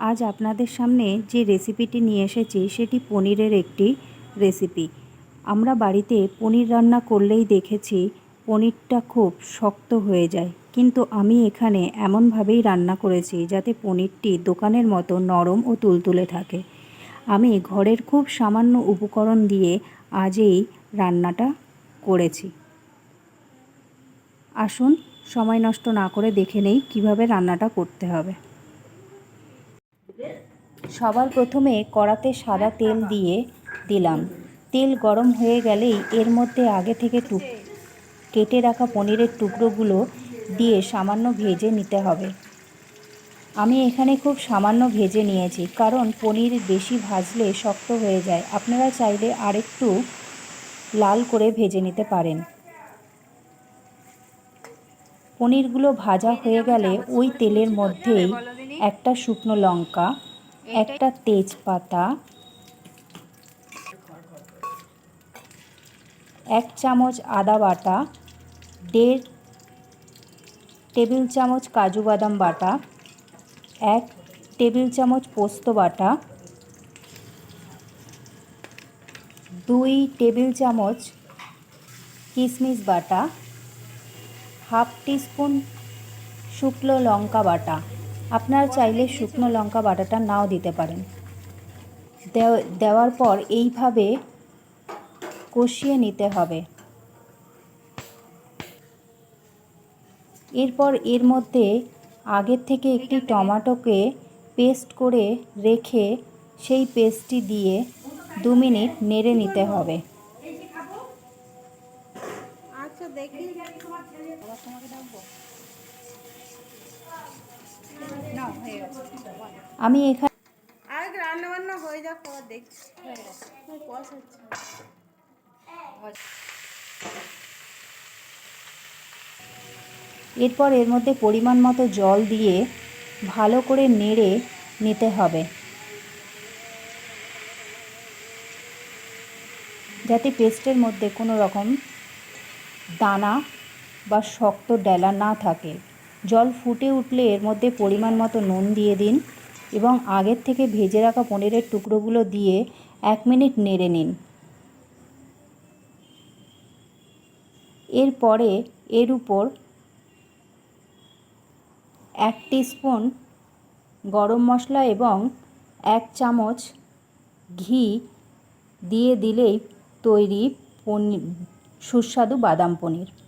আজ আপনাদের সামনে যে রেসিপিটি নিয়ে এসেছি, সেটি পনিরের একটি রেসিপি। আমরা বাড়িতে পনির রান্না করলেই দেখেছি পনিরটা খুব শক্ত হয়ে যায়। কিন্তু আমি এখানে এমনভাবেই রান্না করেছি যাতে পনিরটি দোকানের মতো নরম ও তুলতুলে থাকে। আমি ঘরের খুব সামান্য উপকরণ দিয়ে আজ রান্নাটা করেছি। আসুন, সময় নষ্ট না করে দেখে নেই কীভাবে রান্নাটা করতে হবে। সবার প্রথমে কড়াতে সাদা তেল দিয়ে দিলাম। তেল গরম হয়ে গেলেই এর মধ্যে আগে থেকে টুক কেটে রাখা পনিরের টুকরোগুলো দিয়ে সামান্য ভেজে নিতে হবে। আমি এখানে খুব সামান্য ভেজে নিয়েছি, কারণ পনির বেশি ভাজলে শক্ত হয়ে যায়। আপনারা চাইলে আরেকটু লাল করে ভেজে নিতে পারেন। পনিরগুলো ভাজা হয়ে গেলে ওই তেলের মধ্যেই একটা শুকনো লঙ্কা একটা তেজপাতা, এক চামচ আদা বাটা, দেড় টেবিল চামচ কাজু বাদাম বাটা, এক টেবিল চামচ পোস্ত বাটা, দুই টেবিল চামচ কিশমিশ বাটা, হাফ টিস্পুন শুকনো লঙ্কা বাটা। আপনারা চাইলে শুকনো লঙ্কা বাটাটা নাও দিতে পারেন। দেও- দেওয়ার পর এইভাবে কষিয়ে নিতে হবে। এরপর এর মধ্যে আগের থেকে একটি টমেটোকে পেস্ট করে রেখে সেই পেস্টটি দিয়ে দু মিনিট নেড়ে নিতে হবে। আচ্ছা দেখি। আমি এখানে রান্না বান্না হয়ে যাক দেখছি। এরপর এর মধ্যে পরিমাণ মতো জল দিয়ে ভালো করে নেড়ে নিতে হবে। যাতে পেস্টের মধ্যে কোনো রকম দানা বা শক্ত ডেলা না থাকে। জল ফুটে উঠলে এর মধ্যে পরিমাণ মতো নুন দিয়ে দিন। এবং আগের থেকে ভেজে রাখা পনিরের টুকরোগুলো দিয়ে এক মিনিট নেড়ে নিন। এরপরে এর উপর এক স্পুন গরম মশলা এবং এক চামচ ঘি দিয়ে দিলেই তৈরি পনির সুস্বাদু বাদাম পনির।